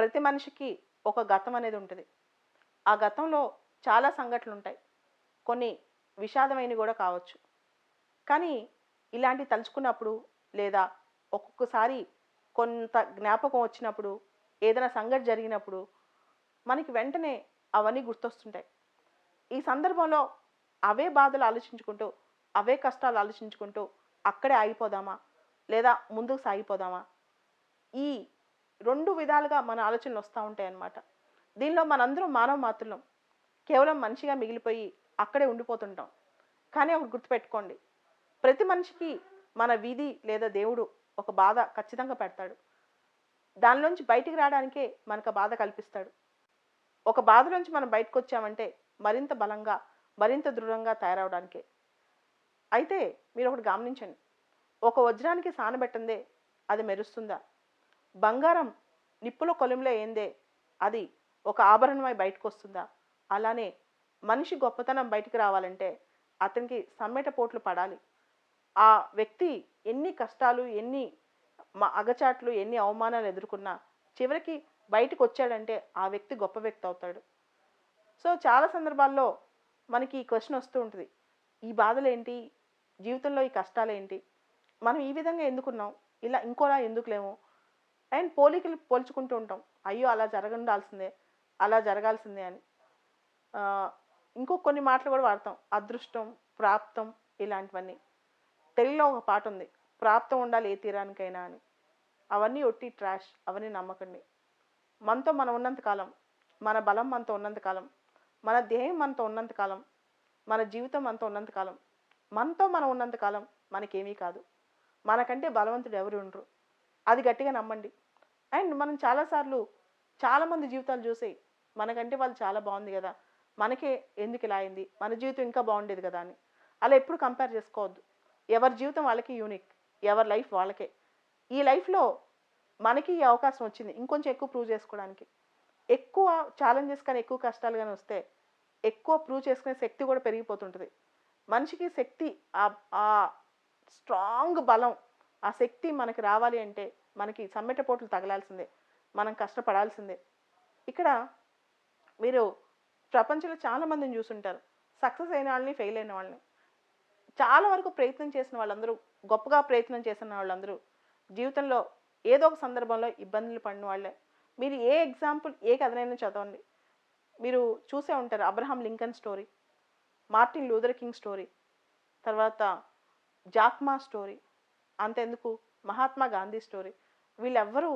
ప్రతి మనిషికి ఒక గతం అనేది ఉంటుంది. ఆ గతంలో చాలా సంఘటనలు ఉంటాయి. కొన్ని విషాదమైనవి కూడా కావచ్చు. కానీ ఇలాంటి తలుచుకున్నప్పుడు లేదా ఒక్కొక్కసారి కొంత జ్ఞాపకం వచ్చినప్పుడు ఏదైనా సంఘటన జరిగినప్పుడు మనకి వెంటనే అవన్నీ గుర్తొస్తుంటాయి. ఈ సందర్భంలో అవే బాధలు ఆలోచించుకుంటూ అవే కష్టాలు ఆలోచించుకుంటూ అక్కడే ఆగిపోదామా? లేదా ముందుకు సాగిపోదామా? ఈ రెండు విధాలుగా మన ఆలోచనలు వస్తూ ఉంటాయి అన్నమాట దీనిలో మనందరం మానవ మాత్రులం కేవలం మనిషిగా మిగిలిపోయి అక్కడే ఉండిపోతుంటాం. కానీ ఒకటి గుర్తుపెట్టుకోండి. ప్రతి మనిషికి మన వీధి లేదా దేవుడు ఒక బాధ ఖచ్చితంగా పెడతాడు. దానిలోంచి బయటికి రావడానికే మనకు బాధ కల్పిస్తాడు. ఒక బాధలోంచి మనం బయటకు వచ్చామంటే మరింత బలంగా మరింత దృఢంగా తయారవడానికే. అయితే మీరు ఒకటి గమనించండి. ఒక వజ్రానికి సానబెట్టిందే అది మెరుస్తుందా? బంగారం నిప్పులో కొలిమిలో ఏందే? అది ఒక ఆభరణమై బయటకు వస్తుందా అలానే మనిషి గొప్పతనం బయటికి రావాలంటే అతనికి సమ్మెట పోట్లు పడాలి. ఆ వ్యక్తి ఎన్ని కష్టాలు ఎన్ని మా అగచాట్లు ఎన్ని అవమానాలు ఎదుర్కొన్నా చివరికి బయటకు వచ్చాడంటే ఆ వ్యక్తి గొప్ప వ్యక్తి అవుతాడు. సో చాలా సందర్భాల్లో మనకి ఈ క్వశ్చన్ వస్తూ ఉంటుంది. ఈ బాధలు ఏంటి జీవితంలో ఈ కష్టాలు ఏంటి మనం ఈ విధంగా ఎందుకున్నాం? ఇలా ఇంకోలా ఎందుకు లేము అండ్ పోలికలు పోల్చుకుంటూ ఉంటాం. అయ్యో అలా జరగండాల్సిందే అలా జరగాల్సిందే అని. ఇంకో కొన్ని మాటలు కూడా వాడతాం. అదృష్టం ప్రాప్తం ఇలాంటివన్నీ. తెలుగులో ఒక పాట ఉంది. ప్రాప్తం ఉండాలి ఏ తీరానికైనా అని. అవన్నీ ఒట్టి ట్రాష్ అవన్నీ నమ్మకండి. మనతో మనం ఉన్నంత కాలం మన బలం మనతో ఉన్నంత కాలం మన దేహం మనతో ఉన్నంత కాలం మన జీవితం మనతో ఉన్నంత కాలం మనతో మనం ఉన్నంత కాలం మనకేమీ కాదు. మనకంటే బలవంతుడు ఎవరు ఉండరు. అది గట్టిగా నమ్మండి. అండ్ మనం చాలాసార్లు చాలామంది జీవితాలు చూసి మనకంటే వాళ్ళు చాలా బాగుంది కదా మనకే ఎందుకు ఇలా అయింది మన జీవితం ఇంకా బాగుండేది కదా అని. అలా ఎప్పుడు కంపేర్ చేసుకోవద్దు. ఎవరి జీవితం వాళ్ళకి యూనిక్ ఎవరి లైఫ్ వాళ్ళకే. ఈ లైఫ్లో మనకి ఈ అవకాశం వచ్చింది. ఇంకొంచెం ఎక్కువ ప్రూవ్ చేసుకోవడానికి. ఎక్కువ ఛాలెంజెస్ కానీ ఎక్కువ కష్టాలు కానీ వస్తే ఎక్కువ ప్రూవ్ చేసుకునే శక్తి కూడా పెరిగిపోతుంటుంది. మనిషికి శక్తి ఆ- ఆ స్ట్రాంగ్ బలం ఆ శక్తి మనకి రావాలి అంటే మనకి సమ్మెట పోట్లు తగలాల్సిందే మనం కష్టపడాల్సిందే. ఇక్కడ మీరు ప్రపంచంలో చాలా మందిని చూసుంటారు. సక్సెస్ అయిన వాళ్ళని ఫెయిల్ అయిన వాళ్ళని. చాలా వరకు ప్రయత్నం చేసిన వాళ్ళందరూ గొప్పగా ప్రయత్నం చేసిన వాళ్ళందరూ జీవితంలో ఏదో ఒక సందర్భంలో ఇబ్బందులు పడిన వాళ్ళే. మీరు ఏ ఎగ్జాంపుల్ ఏ కథనైనా చదవండి. మీరు చూసే ఉంటారు Abraham Lincoln story Martin Luther King story తర్వాత జాక్మా స్టోరీ అంతెందుకు? మహాత్మా గాంధీ స్టోరీ. వీళ్ళెవ్వరూ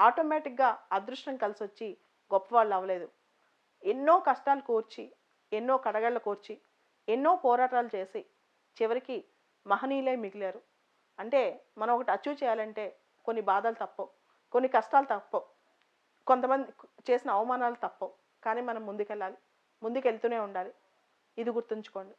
ఆటోమేటిక్గా అదృష్టం కలిసి వచ్చి గొప్పవాళ్ళు అవ్వలేదు. ఎన్నో కష్టాలు కోర్చి ఎన్నో కడగళ్ళు కోర్చి ఎన్నో పోరాటాలు చేసి చివరికి మహనీయులై మిగిలారు. అంటే మనం ఒకటి అచీవ్ చేయాలంటే కొన్ని బాధలు తప్పవు కొన్ని కష్టాలు తప్పవు కొంతమంది చేసిన అవమానాలు తప్పవు. కానీ మనం ముందుకెళ్ళాలి ముందుకెళ్తూనే ఉండాలి. ఇది గుర్తుంచుకోండి.